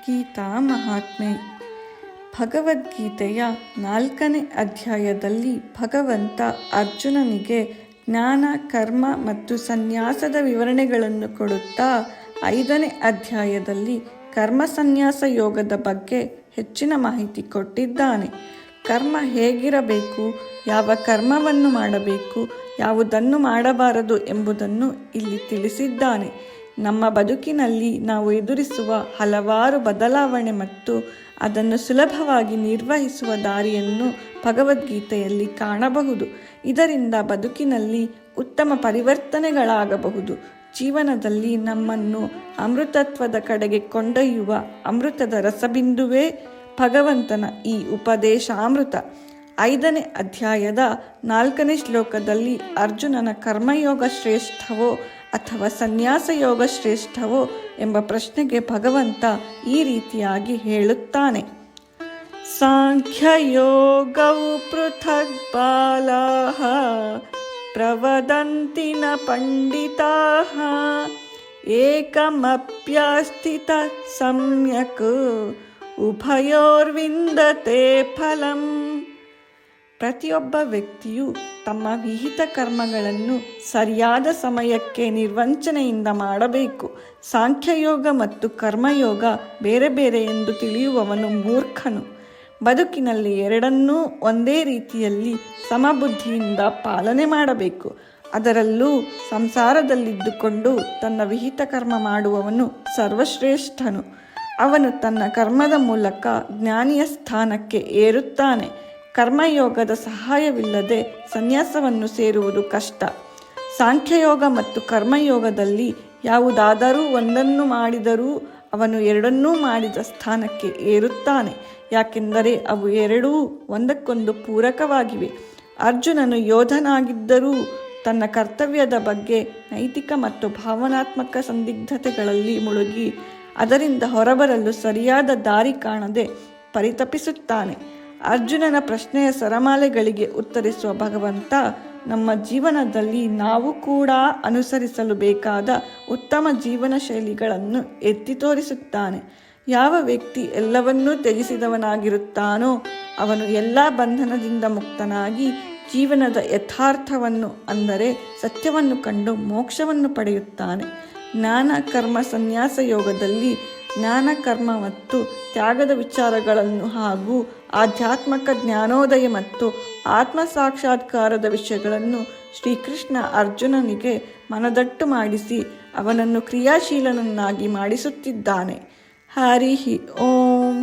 ಗೀತಾ ಮಹಾತ್ಮೆ. ಭಗವದ್ಗೀತೆಯ ನಾಲ್ಕನೇ ಅಧ್ಯಾಯದಲ್ಲಿ ಭಗವಂತ ಅರ್ಜುನನಿಗೆ ಜ್ಞಾನ, ಕರ್ಮ ಮತ್ತು ಸನ್ಯಾಸದ ವಿವರಣೆಗಳನ್ನು ಕೊಡುತ್ತಾ ಐದನೇ ಅಧ್ಯಾಯದಲ್ಲಿ ಕರ್ಮ ಸನ್ಯಾಸ ಯೋಗದ ಬಗ್ಗೆ ಹೆಚ್ಚಿನ ಮಾಹಿತಿ ಕೊಟ್ಟಿದ್ದಾನೆ. ಕರ್ಮ ಹೇಗಿರಬೇಕು, ಯಾವ ಕರ್ಮವನ್ನು ಮಾಡಬೇಕು, ಯಾವುದನ್ನು ಮಾಡಬಾರದು ಎಂಬುದನ್ನು ಇಲ್ಲಿ ತಿಳಿಸಿದ್ದಾನೆ. ನಮ್ಮ ಬದುಕಿನಲ್ಲಿ ನಾವು ಎದುರಿಸುವ ಹಲವಾರು ಬದಲಾವಣೆ ಮತ್ತು ಅದನ್ನು ಸುಲಭವಾಗಿ ನಿರ್ವಹಿಸುವ ದಾರಿಯನ್ನು ಭಗವದ್ಗೀತೆಯಲ್ಲಿ ಕಾಣಬಹುದು. ಇದರಿಂದ ಬದುಕಿನಲ್ಲಿ ಉತ್ತಮ ಪರಿವರ್ತನೆಗಳಾಗಬಹುದು. ಜೀವನದಲ್ಲಿ ನಮ್ಮನ್ನು ಅಮೃತತ್ವದ ಕಡೆಗೆ ಕೊಂಡೊಯ್ಯುವ ಅಮೃತದ ರಸಬಿಂದುವೇ ಭಗವಂತನ ಈ ಉಪದೇಶಾಮೃತ. ಐದನೇ ಅಧ್ಯಾಯದ ನಾಲ್ಕನೇ ಶ್ಲೋಕದಲ್ಲಿ ಅರ್ಜುನನ ಕರ್ಮಯೋಗ ಶ್ರೇಷ್ಠವೋ ಅಥವಾ ಸನ್ಯಾಸ ಯೋಗ ಶ್ರೇಷ್ಠವೋ ಎಂಬ ಪ್ರಶ್ನೆಗೆ ಭಗವಂತ ಈ ರೀತಿಯಾಗಿ ಹೇಳುತ್ತಾನೆ. ಸಾಂಖ್ಯಯೋಗವು ಪೃಥಗ್ ಬಾಲಾಹ ಪ್ರವದಂತಿನ ನ ಪಂಡಿತಾಃ ಏಕಮಪ್ಯಾಸ್ಥಿತ ಸಮ್ಯಕ್, ಉಭಯೋರ್ವಿಂದತೆ ಫಲಂ. ಪ್ರತಿಯೊಬ್ಬ ವ್ಯಕ್ತಿಯು ತಮ್ಮ ವಿಹಿತ ಕರ್ಮಗಳನ್ನು ಸರಿಯಾದ ಸಮಯಕ್ಕೆ ನಿರ್ವಂಚನೆಯಿಂದ ಮಾಡಬೇಕು. ಸಾಂಖ್ಯಯೋಗ ಮತ್ತು ಕರ್ಮಯೋಗ ಬೇರೆ ಬೇರೆ ಎಂದು ತಿಳಿಯುವವನು ಮೂರ್ಖನು. ಬದುಕಿನಲ್ಲಿ ಎರಡನ್ನೂ ಒಂದೇ ರೀತಿಯಲ್ಲಿ ಸಮಬುದ್ಧಿಯಿಂದ ಪಾಲನೆ ಮಾಡಬೇಕು. ಅದರಲ್ಲೂ ಸಂಸಾರದಲ್ಲಿದ್ದುಕೊಂಡು ತನ್ನ ವಿಹಿತ ಕರ್ಮ ಮಾಡುವವನು ಸರ್ವಶ್ರೇಷ್ಠನು. ಅವನು ತನ್ನ ಕರ್ಮದ ಮೂಲಕ ಜ್ಞಾನಿಯ ಸ್ಥಾನಕ್ಕೆ ಏರುತ್ತಾನೆ. ಕರ್ಮಯೋಗದ ಸಹಾಯವಿಲ್ಲದೆ ಸನ್ಯಾಸವನ್ನು ಸೇರುವುದು ಕಷ್ಟ. ಸಾಂಖ್ಯಯೋಗ ಮತ್ತು ಕರ್ಮಯೋಗದಲ್ಲಿ ಯಾವುದಾದರೂ ಒಂದನ್ನು ಮಾಡಿದರೂ ಅವನು ಎರಡನ್ನೂ ಮಾಡಿದ ಸ್ಥಾನಕ್ಕೆ ಏರುತ್ತಾನೆ. ಯಾಕೆಂದರೆ ಅವು ಎರಡೂ ಒಂದಕ್ಕೊಂದು ಪೂರಕವಾಗಿವೆ. ಅರ್ಜುನನು ಯೋಧನಾಗಿದ್ದರೂ ತನ್ನ ಕರ್ತವ್ಯದ ಬಗ್ಗೆ ನೈತಿಕ ಮತ್ತು ಭಾವನಾತ್ಮಕ ಸಂದಿಗ್ಧತೆಗಳಲ್ಲಿ ಮುಳುಗಿ ಅದರಿಂದ ಹೊರಬರಲು ಸರಿಯಾದ ದಾರಿ ಕಾಣದೆ ಪರಿತಪಿಸುತ್ತಾನೆ. ಅರ್ಜುನನ ಪ್ರಶ್ನೆಯ ಸರಮಾಲೆಗಳಿಗೆ ಉತ್ತರಿಸುವ ಭಗವಂತ, ನಮ್ಮ ಜೀವನದಲ್ಲಿ ನಾವು ಕೂಡ ಅನುಸರಿಸಲು ಬೇಕಾದ ಉತ್ತಮ ಜೀವನ ಶೈಲಿಗಳನ್ನು ಎತ್ತಿ ತೋರಿಸುತ್ತಾನೆ. ಯಾವ ವ್ಯಕ್ತಿ ಎಲ್ಲವನ್ನೂ ತ್ಯಜಿಸಿದವನಾಗಿರುತ್ತಾನೋ, ಅವನು ಎಲ್ಲ ಬಂಧನದಿಂದ ಮುಕ್ತನಾಗಿ ಜೀವನದ ಯಥಾರ್ಥವನ್ನು ಅಂದರೆ ಸತ್ಯವನ್ನು ಕಂಡು ಮೋಕ್ಷವನ್ನು ಪಡೆಯುತ್ತಾನೆ. ಜ್ಞಾನ, ಕರ್ಮ, ಸನ್ಯಾಸ ಯೋಗದಲ್ಲಿ ಜ್ಞಾನ, ಕರ್ಮ ಮತ್ತು ತ್ಯಾಗದ ವಿಚಾರಗಳನ್ನು ಹಾಗೂ ಆಧ್ಯಾತ್ಮಕ ಜ್ಞಾನೋದಯ ಮತ್ತು ಆತ್ಮ ಸಾಕ್ಷಾತ್ಕಾರದ ವಿಷಯಗಳನ್ನು ಶ್ರೀಕೃಷ್ಣ ಅರ್ಜುನನಿಗೆ ಮನದಟ್ಟು ಮಾಡಿಸಿ ಅವನನ್ನು ಕ್ರಿಯಾಶೀಲನನ್ನಾಗಿ ಮಾಡಿಸುತ್ತಿದ್ದಾನೆ. ಹರಿ ಓಂ.